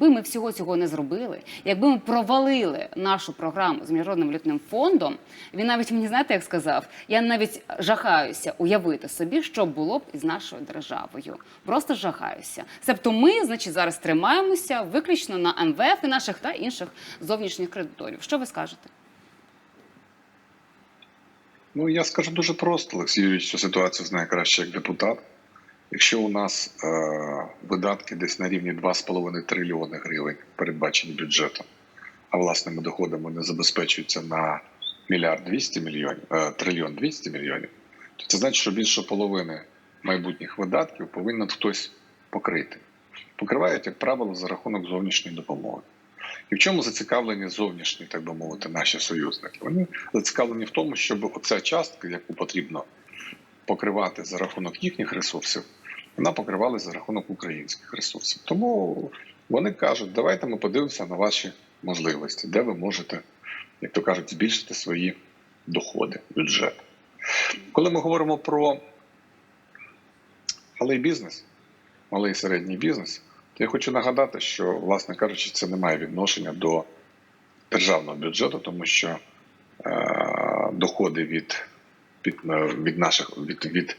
Якби ми всього цього не зробили, якби ми провалили нашу програму з міжнародним валютним фондом, він навіть мені знаєте, як сказав, я навіть жахаюся уявити собі, що було б із нашою державою. Просто жахаюся. Себто, ми, значить, зараз тримаємося виключно на МВФ і наших та інших зовнішніх кредиторів. Що ви скажете? Ну, я скажу дуже просто, Олексій Юрійович, цю ситуацію знає краще як депутат. Якщо у нас е, видатки десь на рівні 2,5 трильйони гривень передбачені бюджетом, а власними доходами не забезпечуються на мільярд 200 мільйонів, е, трильйон 200 мільйонів, то це значить, що більше половини майбутніх видатків повинен хтось покрити. Покривають, як правило, за рахунок зовнішньої допомоги. І в чому зацікавлені зовнішні, так би мовити, наші союзники? Вони зацікавлені в тому, щоб оця частка, яку потрібно покривати за рахунок їхніх ресурсів, вона покривалася за рахунок українських ресурсів. Тому вони кажуть, давайте ми подивимося на ваші можливості, де ви можете, як то кажуть, збільшити свої доходи, бюджет. Коли ми говоримо про малий бізнес, малий і середній бізнес, то я хочу нагадати, що, власне кажучи, це не має відношення до державного бюджету, тому що е, доходи від, від, е, від наших від, від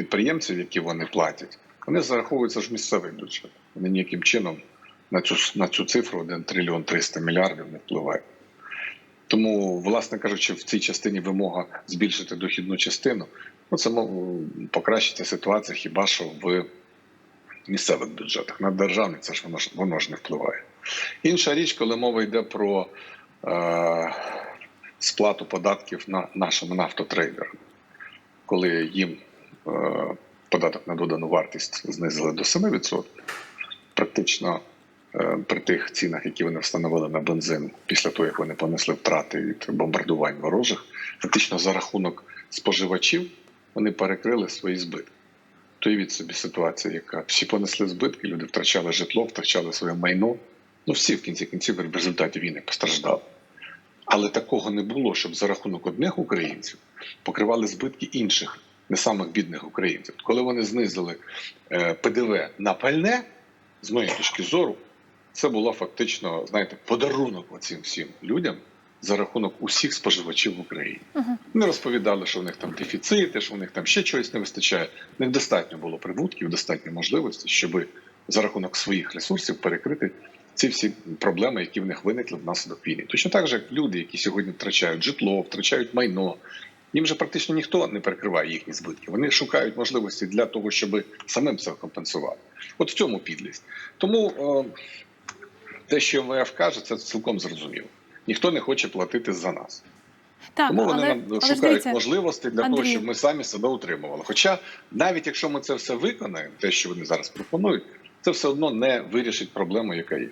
підприємців, які вони платять, вони зараховуються ж місцевий бюджет. Вони ніяким чином на цю, на цю цифру 1 трильйон 300 мільярдів не впливають. Тому, власне кажучи, в цій частині вимога збільшити дохідну частину, ну це покращиться ситуація хіба що в місцевих бюджетах. На державний це ж воно ж воно ж не впливає. Інша річ, коли мова йде про е, сплату податків на нашим нафтотрейдерам, коли їм податок на додану вартість знизили до 7%, практично е, при тих цінах, які вони встановили на бензин після того, як вони понесли втрати від бомбардувань ворожих, фактично за рахунок споживачів вони перекрили свої збитки. То собі ситуація, яка всі понесли збитки, люди втрачали житло, втрачали своє майно. Ну всі в кінці кінців в результаті війни постраждали. Але такого не було, щоб за рахунок одних українців покривали збитки інших, не самих бідних українців. Коли вони знизили е, ПДВ на пальне, з моєї точки зору, це було фактично, знаєте, подарунок оцим всім людям за рахунок усіх споживачів в Україні. Мгм. Не розповідали, що в них там дефіцити, що в них там ще чогось не вистачає. В них достатньо було прибутків, достатньо можливостей, щоб за рахунок своїх ресурсів перекрити ці всі проблеми, які в них виникли внаслідок війни. Точно так же, як люди, які сьогодні втрачають житло, втрачають майно. Їм же практично ніхто не перекриває їхні збитки. Вони шукають можливості для того, щоб самим це компенсувати. От в цьому підлість. Тому е, те, що МВФ каже, це цілком зрозуміло. Ніхто не хоче платити за нас. Так, Тому вони але, нам але шукають дивіться, можливості для того, щоб ми самі себе утримували. Хоча навіть якщо ми це все виконаємо, те, що вони зараз пропонують, це все одно не вирішить проблему, яка є.